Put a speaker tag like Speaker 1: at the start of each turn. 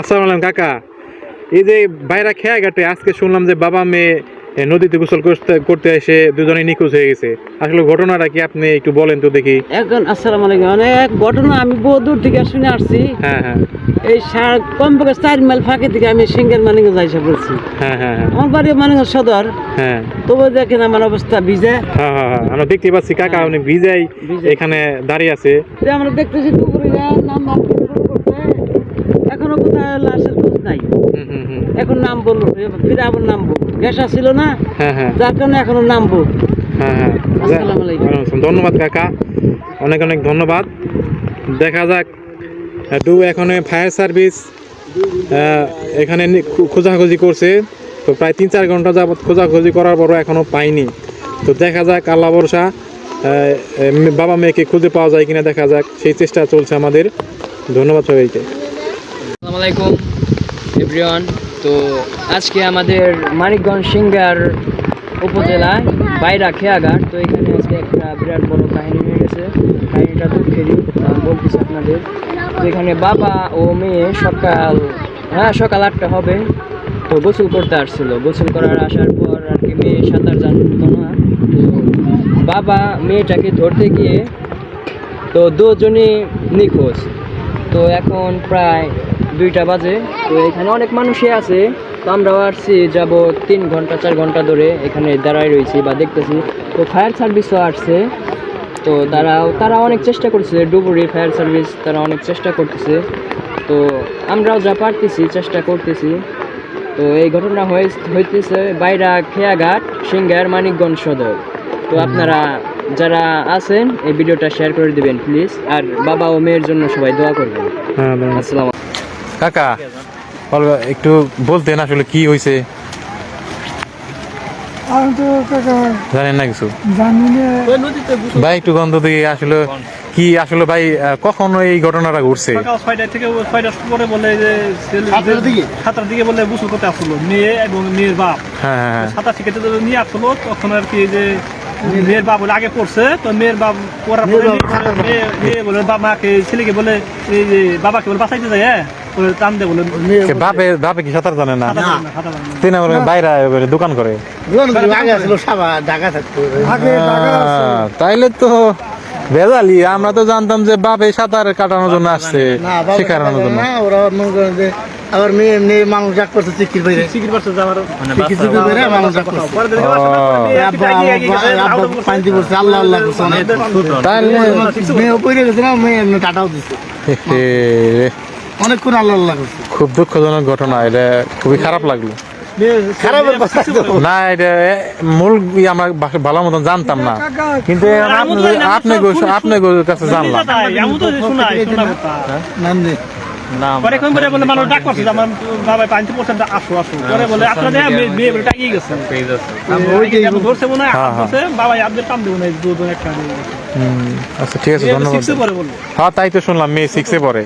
Speaker 1: আসসালামু আলাইকুম কাকা। এই যে বাইরা খেয়া ঘাটে আজকে শুনলাম যে বাবা মেয়ে নদীতে গোসল করতে করতে এসে দুজনে নিখোঁজ হয়ে গেছে। আসলে ঘটনাটা কি আপনি একটু বলেন তো দেখি।
Speaker 2: এখন আসসালামু আলাইকুম। অনেক ঘটনা আমি বহু দূর থেকে শুনে আসছি।
Speaker 1: হ্যাঁ হ্যাঁ।
Speaker 2: এই সার কমপক্ষে চার মাইল ফাঁকে থেকে আমি সিঙ্গের মানিকে যাইসা পড়ছি
Speaker 1: হ্যাঁ হ্যাঁ হ্যাঁ।
Speaker 2: আমার বাড়ি মানিক সদর।
Speaker 1: হ্যাঁ।
Speaker 2: তবু দেখেন আমার অবস্থা ভিজে।
Speaker 1: হ্যাঁ হ্যাঁ হ্যাঁ। আমরা দেখতে পাচ্ছি কাকা উনি ভিজাই। এখানে দাঁড়িয়ে আছে।
Speaker 2: যে আমরা দেখতেছি নাম নাম করতে। কোথায় লাশের খোঁজ নাই। এখন নাম বলল ফিরে আবার নামবো গ্যাসা ছিল না
Speaker 1: হ্যাঁ হ্যাঁ।
Speaker 2: যার কারণে এখনও নামবো
Speaker 1: হ্যাঁ। ধন্যবাদ কাকা। অনেক অনেক ধন্যবাদ। দেখা যাক ডু এখন ফায়ার সার্ভিস এখানে খোঁজাখুঁজি করছে। তো প্রায় তিন চার ঘণ্টা যাবত খোঁজাখুঁজি করার পরও এখনও পাইনি। তো দেখা যাক আল্লাহ ভরসা বাবা মেয়েকে খুঁজে পাওয়া যায় কিনা দেখা যাক। সেই চেষ্টা চলছে আমাদের। ধন্যবাদ সবাইকে।
Speaker 3: আসসালামু আলাইকুম, এভরিওয়ান। তো আজকে আমাদের মানিকগঞ্জ সিঙ্গার উপজেলায় বাইরা খেয়াঘাট। তো এখানে আজকে একটা বিরাট বড় কাহিনী হয়ে গেছে। কাহিনীটা দুঃখেরই বলতেছি আপনাদের। তো এখানে বাবা ও মেয়ে সকাল হ্যাঁ সকাল আটটা হবে। তো গোসল করতে আসছিল। গোসল করার আসার পর আর কি মেয়ে সাঁতার জানতো না। তো বাবা মেয়েটাকে ধরতে গিয়ে তো দুজনই নিখোঁজ। তো এখন প্রায় দুইটা বাজে। তো এখানে অনেক মানুষই আছে। তো আমরাও আসছি যাব তিন ঘণ্টা চার ঘণ্টা ধরে এখানে দাঁড়ায় রয়েছি বা দেখতেছি। তো ফায়ার সার্ভিসও আসছে। তো তারাও তারা অনেক চেষ্টা করছে। ডুবুরি ফায়ার সার্ভিস তারা অনেক চেষ্টা করতেছে। তো আমরাও যা পারতেছি চেষ্টা করতেছি। তো এই ঘটনা হয়ে হইতেছে বাইরা খেয়াঘাট সিঙ্গার মানিকগঞ্জ সদর। তো আপনারা যারা আছেন এই ভিডিওটা শেয়ার করে দিবেন প্লিজ। আর বাবা ও মেয়ের জন্য সবাই দোয়া করবেন।
Speaker 1: হ্যাঁ
Speaker 3: আসসালাম
Speaker 1: কাকা একটু বলতেন আসলে কি হয়েছে জানেন না কিছু? ভাই একটু গন্ধ দিয়ে আসলে কি আসলে ভাই কখন এই ঘটনাটা ঘটছে?
Speaker 4: থেকে পরে বলে যে ছেলে- দিকে? বলে গোসল করতে আসলো মেয়ে এবং মেয়ের বাপ।
Speaker 1: হ্যাঁ হ্যাঁ হ্যাঁ।
Speaker 4: সাঁতার শিখেতে নিয়ে আসলো তখন আর কি যে মেয়ের বাপ বলে আগে পড়ছে তো মেয়ের বাপ পড়ার পরে মেয়ে বলে মাকে ছেলেকে বলে এই যে বাবাকে বলে বাঁচাইতে যায় হ্যাঁ? টান দে বলে
Speaker 1: কে বাপে বাপে কি সাঁতার জানে না। তিনি বাইরে দোকান করে তাইলে তো ভেজালি আমরা তো জানতাম যে বাপে সাঁতার কাটানোর জন্য আসছে শেখানোর জন্য
Speaker 5: না ওরা মনে যে আবার মেয়ে এমনি মানুষ করছে চিকির বাইরে
Speaker 4: যাওয়ার
Speaker 5: চিকির বাইরে মানুষ। পানি আল্লাহ আল্লাহ করছে মেয়ে পড়ে গেছে না মেয়ে এমনি টাটাও দিচ্ছে
Speaker 1: হে,
Speaker 5: অনেকক্ষণ আল্লাহ আল্লাহ করছে।
Speaker 1: খুব দুঃখজনক ঘটনা এটা খুবই খারাপ লাগল।
Speaker 5: খারাপের কথা
Speaker 1: না এটা মূল আমরা ভালো মতন জানতাম না। কিন্তু আপনি আপনি কাছে জানলাম।
Speaker 4: তাই, তো শোনাই, শোনা কথা।
Speaker 5: নাম দে।
Speaker 4: পরে কোন বলে বলে মানুষ ডাক করছে আমার বাবা পাঁচ পার্সেন্ট আসো আসো। পরে বলে আপনাদের মেয়ে মেয়ে বলে টাকিয়ে গেছে। ধরছে মনে হয়
Speaker 1: হ্যাঁ,
Speaker 4: হাত ধরছে বাবা আপনাদের টান দেবো না দুজন একটা
Speaker 1: আচ্ছা ঠিক আছে ধন্যবাদ।
Speaker 4: পরে
Speaker 1: হ্যাঁ তাই তো শুনলাম মেয়ে সিক্সে পড়ে।